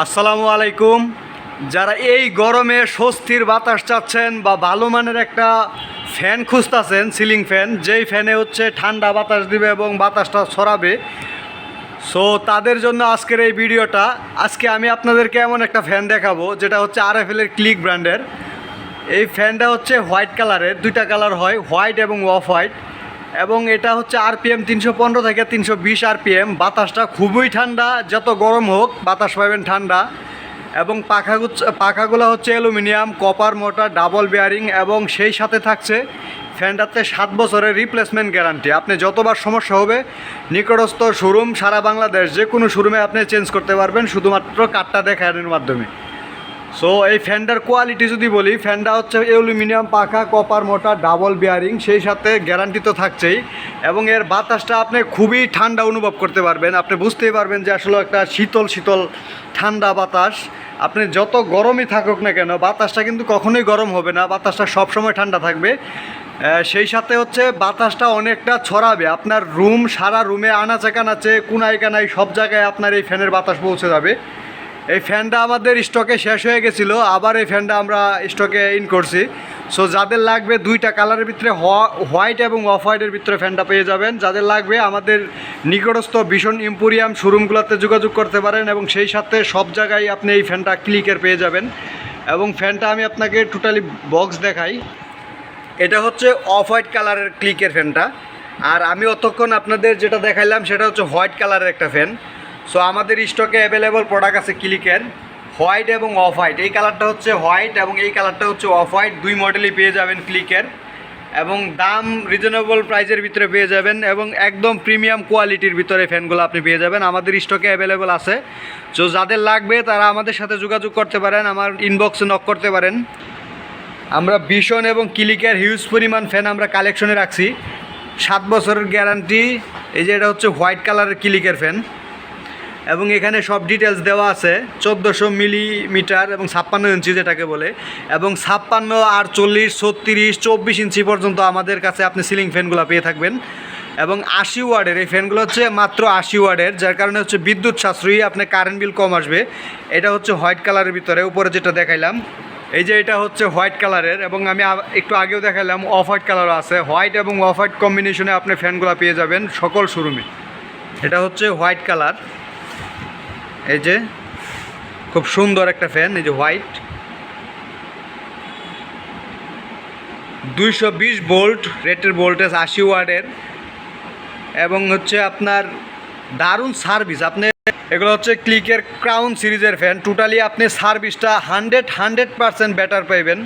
আসসালামু আলাইকুম। যারা এই গরমে স্বস্তির বাতাস চাচ্ছেন বা ভালো মানের একটা ফ্যান খুঁজতেছেন, সিলিং ফ্যান, যেই ফ্যানে হচ্ছে ঠান্ডা বাতাস দিবে এবং বাতাসটা ছড়াবে। সো তাদের জন্য আজকের এই ভিডিওটা, আজকে আমি আপনাদেরকে এমন একটা ফ্যান দেখাবো, যেটা হচ্ছে আর এফ এর ক্লিক ব্র্যান্ডের এই ফ্যানটা হচ্ছে হোয়াইট কালারের, দুইটা কালার হয়, হোয়াইট এবং অফ হোয়াইট। এবং এটা হচ্ছে আরপিএম তিনশো পনেরো থেকে তিনশো বিশ আরপিএম বাতাসটা খুবই ঠান্ডা, যত গরম হোক, বাতাস পাবেন ঠান্ডা। এবং পাখাগু পাখাগুলো হচ্ছে aluminium, copper motor, double bearing এবং সেই সাথে থাকছে ফ্যানটাতে সাত বছরের রিপ্লেসমেন্ট গ্যারান্টি আপনি যতবার সমস্যা হবে, নিকটস্থ শোরুম সারা বাংলাদেশ যে কোনো শোরুমে আপনি চেঞ্জ করতে পারবেন, শুধুমাত্র কাঠটা দেখানোর মাধ্যমে। সো এই ফ্যানটার কোয়ালিটি যদি বলি ফ্যানটা হচ্ছে অ্যালুমিনিয়াম পাখা কপার মোটা ডাবল বিয়ারিং সেই সাথে গ্যারান্টি তো থাকছেই। এবং এর বাতাসটা আপনি খুবই ঠান্ডা অনুভব করতে পারবেন। আপনি বুঝতেই পারবেন যে আসলে একটা শীতল শীতল, ঠান্ডা বাতাস। আপনি যত গরমই থাকুক না কেন, বাতাসটা কিন্তু কখনোই গরম হবে না, বাতাসটা সবসময় ঠান্ডা থাকবে। সেই সাথে হচ্ছে বাতাসটা অনেকটা ছড়াবে। আপনার রুম সারা রুমে আনাচে কানাচে, কোনায় কানায় সব জায়গায় আপনার এই ফ্যানের বাতাস পৌঁছে যাবে। এই ফ্যানটা আমাদের স্টকে শেষ হয়ে গেছিল, আবার এই ফ্যানটা আমরা স্টকে ইন করছি। সো যাদের লাগবে দুইটা কালারের ভিতরে হোয়াইট এবং অফ হোয়াইটের ভিতরে ফ্যানটা পেয়ে যাবেন। যাদের লাগবে আমাদের নিকটস্থ ভীষণ ইম্পোরিয়াম শোরুমগুলোতে যোগাযোগ করতে পারেন এবং সেই সাথে সব জায়গায় আপনি এই ফ্যানটা ক্লিকের পেয়ে যাবেন। এবং ফ্যানটা আমি আপনাকে টোটালি বক্স দেখাই। এটা হচ্ছে অফ হোয়াইট কালারের ক্লিকের ফ্যানটা। আর আমি অতক্ষণ আপনাদের যেটা দেখাইলাম, সেটা হচ্ছে হোয়াইট কালারের একটা ফ্যান। সো আমাদের স্টকে অ্যাভেলেবল প্রোডাক্ট আছে ক্লিকের হোয়াইট এবং অফ হোয়াইট এই কালারটা হচ্ছে হোয়াইট এবং এই কালারটা হচ্ছে অফ হোয়াইট দুই মডেলই পেয়ে যাবেন ক্লিকের এবং দাম রিজনেবল প্রাইসের ভিতরে পেয়ে যাবেন এবং একদম প্রিমিয়াম কোয়ালিটির ভিতরে ফ্যানগুলো আপনি পেয়ে যাবেন। আমাদের স্টকে অ্যাভেলেবল আছে। সো যাদের লাগবে তারা আমাদের সাথে যোগাযোগ করতে পারেন, আমার ইনবক্সে নক করতে পারেন। আমরা ভীষণ এবং ক্লিকের হিউজ পরিমাণ ফ্যান আমরা কালেকশনে রাখছি। সাত বছরের গ্যারান্টি এই যে এটা হচ্ছে হোয়াইট কালারের ক্লিকের ফ্যান এবং এখানে সব ডিটেলস দেওয়া আছে, চোদ্দোশো মিলিমিটার এবং ছাপ্পান্ন ইঞ্চি যেটাকে বলে। এবং ছাপ্পান্ন আর চল্লিশ, ছত্রিশ, চব্বিশ ইঞ্চি পর্যন্ত আমাদের কাছে আপনি সিলিং ফ্যানগুলো পেয়ে থাকবেন। এবং আশি ওয়ার্ডের, এই ফ্যানগুলো হচ্ছে মাত্র আশি ওয়ার্ডের, যার কারণে হচ্ছে বিদ্যুৎ সাশ্রয়ী আপনার কারেন্ট বিল কম আসবে। এটা হচ্ছে হোয়াইট কালারের ভিতরে, উপরে যেটা দেখাইলাম। এই যে এটা হচ্ছে হোয়াইট কালারের এবং আমি একটু আগেও দেখাইলাম অফ হোয়াইট কালারও আছে। হোয়াইট এবং অফ হোয়াইট কম্বিনেশনে আপনি ফ্যানগুলো পেয়ে যাবেন সকল শোরুমে এটা হচ্ছে হোয়াইট কালার এই যে, খুব সুন্দর একটা ফ্যান, এই যে হোয়াইট। দুইশো বিশ ভোল্ট রেটের ভোল্টেজ আশি ওয়ার্ডের এবং হচ্ছে আপনার দারুণ সার্ভিস। আপনি, এগুলো হচ্ছে ক্লিকের ক্রাউন সিরিজের ফ্যান। টোটালি আপনি সার্ভিসটা হান্ড্রেড হান্ড্রেড পারসেন্ট বেটার পাইবেন।